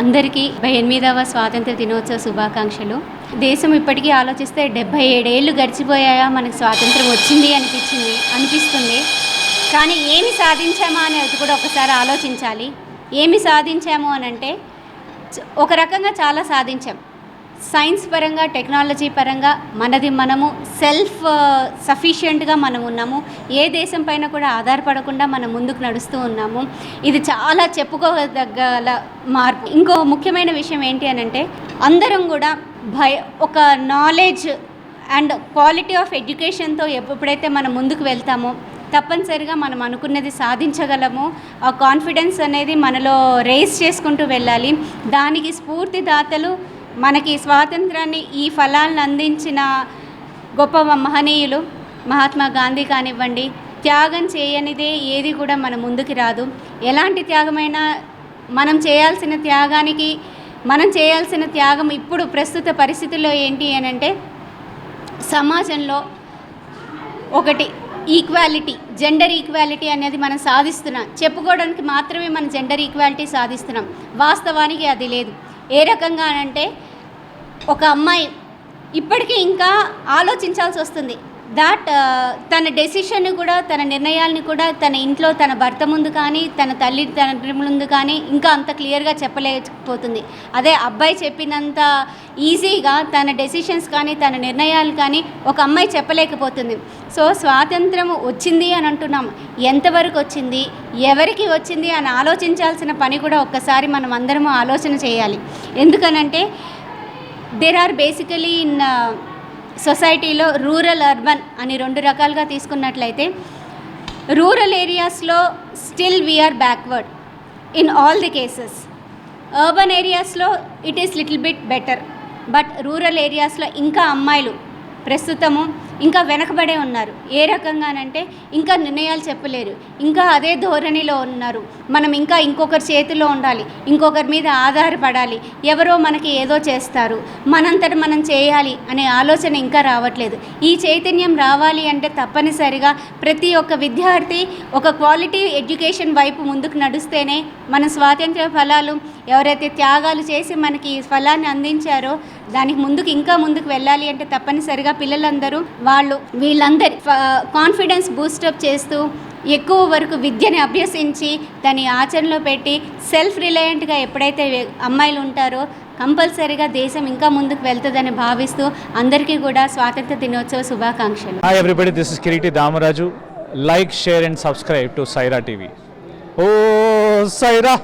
అందరికీ ఎనిమిదవ స్వాతంత్ర దినోత్సవ శుభాకాంక్షలు. దేశం ఇప్పటికీ ఆలోచిస్తే డెబ్బై ఏడేళ్ళు గడిచిపోయాయా మనకు స్వాతంత్రం వచ్చింది అనిపించింది అనిపిస్తుంది. కానీ ఏమి సాధించామా అనేది కూడా ఒకసారి ఆలోచించాలి. ఏమి సాధించాము అని అంటే ఒక రకంగా చాలా సాధించాం. సైన్స్ పరంగా టెక్నాలజీ పరంగా మనది మనము సెల్ఫ్ సఫిషియెంట్గా మనం ఉన్నాము. ఏ దేశం పైన కూడా ఆధారపడకుండా మనం ముందుకు నడుస్తూ ఉన్నాము. ఇది చాలా చెప్పుకోదగ్గల మార్పు. ఇంకో ముఖ్యమైన విషయం ఏంటి అని అంటే అందరం కూడా భయ ఒక నాలెడ్జ్ అండ్ క్వాలిటీ ఆఫ్ ఎడ్యుకేషన్తో ఎప్పుడైతే మనం ముందుకు వెళ్తామో తప్పనిసరిగా మనం అనుకున్నది సాధించగలము. ఆ కాన్ఫిడెన్స్ అనేది మనలో రేస్ చేసుకుంటూ వెళ్ళాలి. దానికి స్ఫూర్తిదాతలు మనకి స్వాతంత్రాన్ని ఈ ఫలాలను అందించిన గొప్ప మహనీయులు మహాత్మా గాంధీ కానివ్వండి త్యాగం చేయనిదే ఏది కూడా మన ముందుకు రాదు. ఎలాంటి త్యాగమైనా మనం చేయాల్సిన త్యాగానికి మనం చేయాల్సిన త్యాగం ఇప్పుడు ప్రస్తుత పరిస్థితుల్లో ఏంటి అని అంటే సమాజంలో ఒకటి ఈక్వాలిటీ జెండర్ ఈక్వాలిటీ అనేది మనం సాధిస్తున్నాం. చెప్పుకోవడానికి మాత్రమే మనం జెండర్ ఈక్వాలిటీ సాధిస్తున్నాం. వాస్తవానికి అది లేదు. ఏ రకంగా అంటే ఒక అమ్మాయి ఇప్పటికీ ఇంకా ఆలోచించాల్సి వస్తుంది. దాట్ తన డెసిషన్ కూడా తన నిర్ణయాల్ని కూడా తన ఇంట్లో తన భర్త ముందు కానీ తన తల్లి తండ్రి ముందు కానీ ఇంకా అంత క్లియర్గా చెప్పలేకపోతుంది. అదే అబ్బాయి చెప్పినంత ఈజీగా తన డెసిషన్స్ కానీ తన నిర్ణయాలు కానీ ఒక అమ్మాయి చెప్పలేకపోతుంది. సో స్వాతంత్రం వచ్చింది అని అంటున్నాం. ఎంతవరకు వచ్చింది? ఎవరికి వచ్చింది? అని ఆలోచించాల్సిన పని కూడా ఒక్కసారి మనం అందరము ఆలోచన చేయాలి. ఎందుకనంటే దేర్ ఆర్ బేసికలీ ఇన్ సొసైటీలో రూరల్ అర్బన్ అని రెండు రకాలుగా తీసుకున్నట్లయితే రూరల్ ఏరియాస్లో still we are backward in all the cases urban ఏరియాస్లో it is little bit better but rural ఏరియాస్లో ఇంకా అమ్మాయిలు ప్రస్తుతము ఇంకా వెనకబడే ఉన్నారు. ఏ రకంగానంటే ఇంకా నిర్ణయాలు చెప్పలేరు. ఇంకా అదే ధోరణిలో ఉన్నారు. మనం ఇంకా ఇంకొకరి చేతిలో ఉండాలి. ఇంకొకరి మీద ఆధారపడాలి. ఎవరో మనకి ఏదో చేస్తారు. మనంతట మనం చేయాలి అనే ఆలోచన ఇంకా రావట్లేదు. ఈ చైతన్యం రావాలి అంటే తప్పనిసరిగా ప్రతి ఒక్క విద్యార్థి ఒక క్వాలిటీ ఎడ్యుకేషన్ వైపు ముందుకు నడుస్తేనే మన స్వాతంత్ర్య ఫలాలు ఎవరైతే త్యాగాలు చేసి మనకి ఈ ఫలాన్ని అందించారో దానికి ముందుకు ఇంకా ముందుకు వెళ్ళాలి అంటే తప్పనిసరిగా పిల్లలందరూ వాళ్ళు వీళ్ళందరి కాన్ఫిడెన్స్ బూస్టప్ చేస్తూ ఎక్కువ వరకు విద్యని అభ్యసించి దాని ఆచరణలో పెట్టి సెల్ఫ్ రిలయంట్గా ఎప్పుడైతే అమ్మాయిలు ఉంటారో కంపల్సరీగా దేశం ఇంకా ముందుకు వెళ్తుందని భావిస్తూ అందరికీ కూడా స్వాతంత్ర దినోత్సవ శుభాకాంక్షలు. Hi everybody this is Kireeti Damaraju like share and subscribe to Saira TV oh Sye Raa